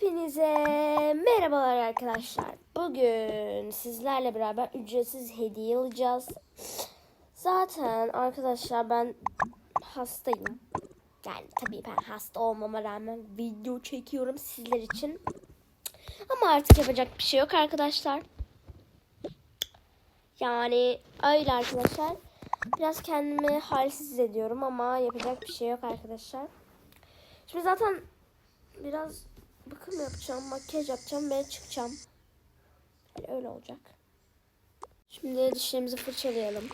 Hepinize merhabalar arkadaşlar. Bugün sizlerle beraber ücretsiz hediye alacağız. Zaten arkadaşlar ben hastayım. Yani tabii ben hasta olmama rağmen video çekiyorum sizler için. Ama artık yapacak bir şey yok arkadaşlar. Yani öyle arkadaşlar. Biraz kendimi halsiz hissediyorum ama yapacak bir şey yok arkadaşlar. Şimdi zaten biraz bakım yapacağım, makyaj yapacağım ve çıkacağım. Yani öyle olacak. Şimdi dişlerimizi fırçalayalım.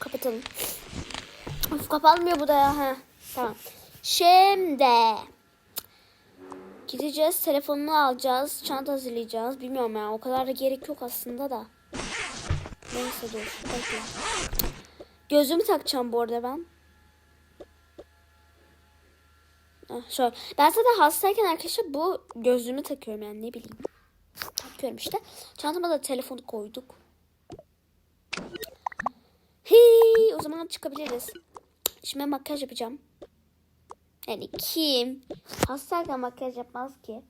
Kapatalım. Of kapanmıyor bu da ya. Heh, tamam. Şimdi gideceğiz, telefonunu alacağız, çanta hazırlayacağız. Bilmiyorum ya, o kadar da gerek yok aslında da. Neyse dur. Gözümü takacağım bu arada ben. Heh, şöyle. Ben zaten hastayken arkadaşlar bu gözlüğümü takıyorum yani ne bileyim. Takıyorum işte. Çantama da telefonu koyduk. Hii, o zaman çıkabiliriz. Şimdi makyaj yapacağım. Yani kim hastayken makyaj yapmaz ki?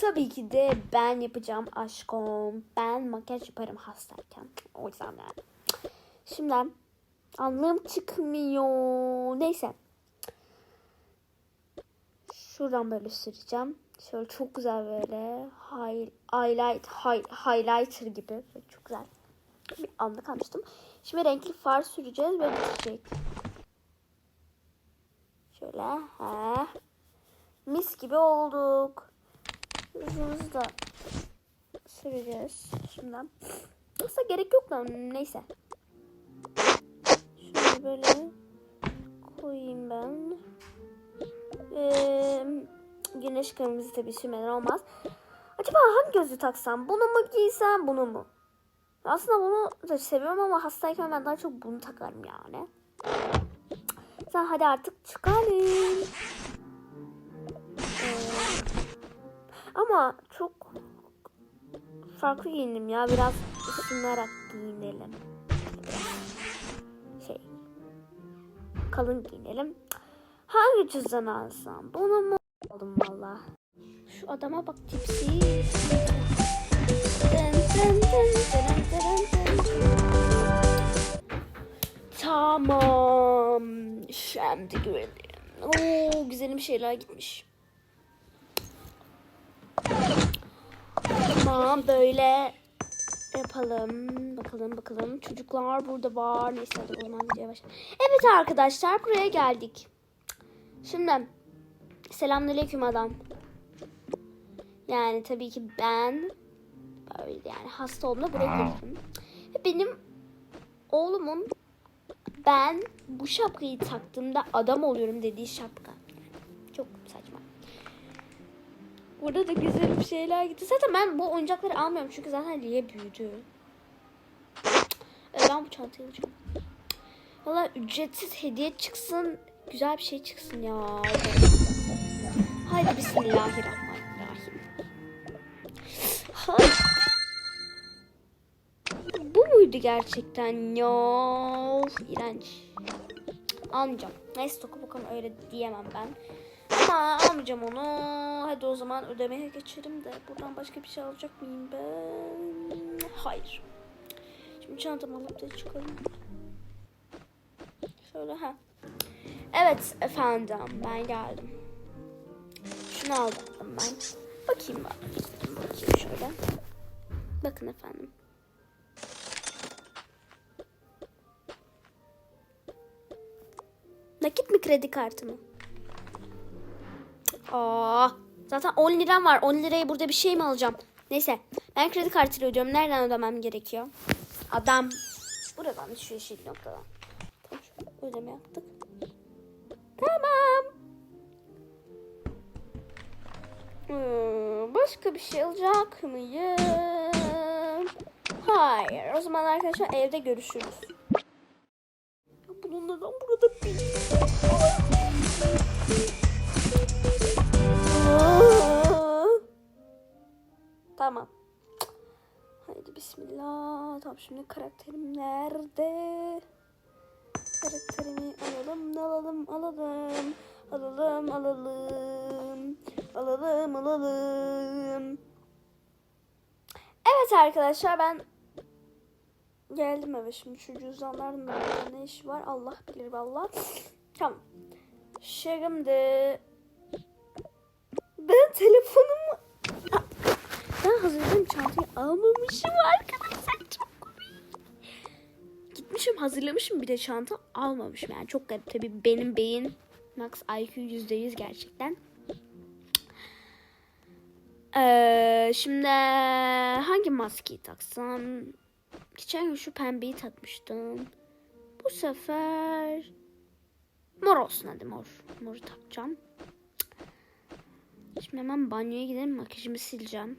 Tabii ki de ben yapacağım aşkım. Ben makyaj yaparım hastayken. O yüzden yani. Şimdi anlam çıkmıyor. Neyse. Şuradan böyle süreceğim. Şöyle çok güzel böyle high, highlight, high, highlighter gibi. Böyle çok güzel. Bir anda kalmıştım. Şimdi renkli far süreceğiz ve bitecek. Şöyle. He. Mis gibi olduk. Yüzümüzü da süreceğiz şimdiden. Aslında gerek yok da neyse. Böyle koyayım ben. Ee, güneş kremimizi tabii sürmeden olmaz. Acaba hangi gözlüğü taksam? Bunu mu giysem bunu mu? Aslında bunu da seviyorum ama hastayken ben daha çok bunu takarım yani. Sen hadi artık çıkalım. Ee, ama çok farklı giyinim ya. Biraz ısınarak giyinelim. Kalın giyinelim. Hangi cüzdan alsam? Bunu mu aldım valla. Şu adama bak tipsi. Tamam. Şimdi güvenim. Oo güzelim şeyler gitmiş. Tamam böyle yapalım. Bakalım bakalım. Çocuklar burada var. Neyse hadi o zaman videoya başlayalım. Evet arkadaşlar buraya geldik. Şimdi selamünaleyküm adam. Yani tabii ki ben böyle yani hasta olduğumda buraya geldim. Ve benim oğlumun ben bu şapkayı taktığımda adam oluyorum dediği şapka. Burada da güzel bir şeyler gitti. Zaten ben bu oyuncakları almıyorum çünkü zaten Lia büyüdü. Evet, ben bu çantayı alacağım. Valla ücretsiz hediye çıksın. Güzel bir şey çıksın ya. Haydi bismillahirrahmanirrahim. Haydi. Bu muydu gerçekten ya? Of, iğrenç. Almayacağım. Neyse toku bakalım öyle diyemem ben. Ama almayacağım onu. Hadi o zaman ödemeye geçelim de. Buradan başka bir şey alacak mıyım ben? Hayır. Şimdi çantamı alıp da çıkalım. Şöyle ha. Evet efendim ben geldim. Şunu aldım ben. Bakayım ben. Bakayım şöyle. Bakın efendim. Nakit mi kredi kartı mı? Aa, zaten 10 liram var. 10 liraya burada bir şey mi alacağım? Neyse. Ben kredi kartıyla ödüyorum. Nereden ödemem gerekiyor? Adam. Buradan şu yeşil noktadan. Tamam ödeme yaptık. Tamam. Hmm, başka bir şey alacak mıyım? Hayır. O zaman arkadaşlar evde görüşürüz. Bunun neden burada bir... bismillah. Tamam şimdi karakterim nerede? Karakterimi alalım. Alalım alalım. Alalım alalım. Evet arkadaşlar ben geldim eve şimdi şu cüzdanların da ne işi var Allah bilir valla. Tamam. Şimdi ben telefonumu ben hazırladığım çantayı almamışım arkadaşlar çok komik. Gitmişim hazırlamışım bir de çanta almamışım yani çok garip tabii benim beyin max IQ %100 gerçekten. Ee, şimdi hangi maskeyi taksam? Geçen gün şu pembeyi takmıştım. Bu sefer mor olsun hadi mor. Moru takacağım. Şimdi hemen banyoya gidelim makyajımı sileceğim.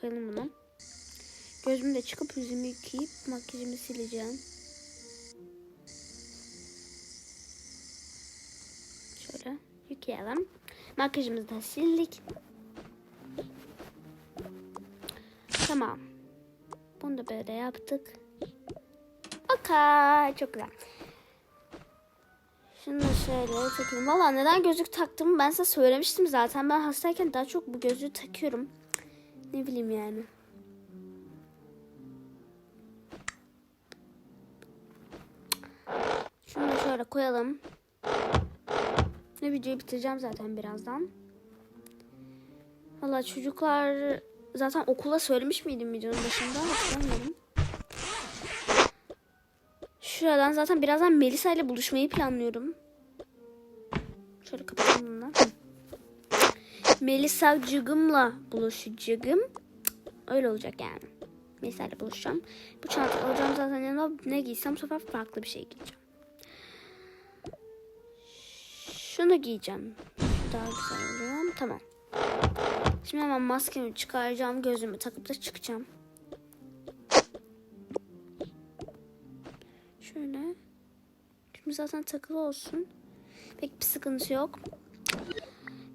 Koyalım bunu. Gözümü de çıkıp yüzümü yıkayıp makyajımı sileceğim. Şöyle yıkayalım. Makyajımızı da sildik. Tamam. Bunu da böyle yaptık. Okey. Çok güzel. Da şöyle takayım. Valla neden gözlük taktığımı ben size söylemiştim zaten. Ben hastayken daha çok bu gözlüğü takıyorum. Ne bileyim yani. Şunu da şöyle koyalım. Ve videoyu bitireceğim zaten birazdan. Valla çocuklar zaten okula söylemiş miydim videonun başında hatırlamıyorum. Şuradan zaten birazdan Melisa ile buluşmayı planlıyorum. Şöyle kapatalım bunu. Melisa cıgımla buluşacağım. Öyle olacak yani. Melisa buluşacağım. Bu çantayı alacağım zaten yanıma ne giysem bu sefer farklı bir şey giyeceğim. Şunu giyeceğim. Daha güzel oluyor. Tamam. Şimdi hemen maskemi çıkaracağım. Gözümü takıp da çıkacağım. Şöyle. Şimdi zaten takılı olsun. Pek bir sıkıntı yok.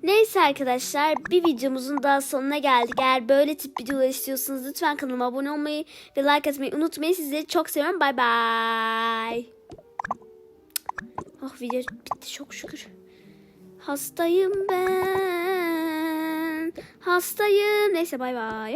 Neyse arkadaşlar bir videomuzun daha sonuna geldik. Eğer böyle tip videolar istiyorsanız lütfen kanalıma abone olmayı ve like atmayı unutmayın. Sizleri çok seviyorum. Bay bay. Oh video bitti çok şükür. Hastayım ben. Hastayım. Neyse bay bay.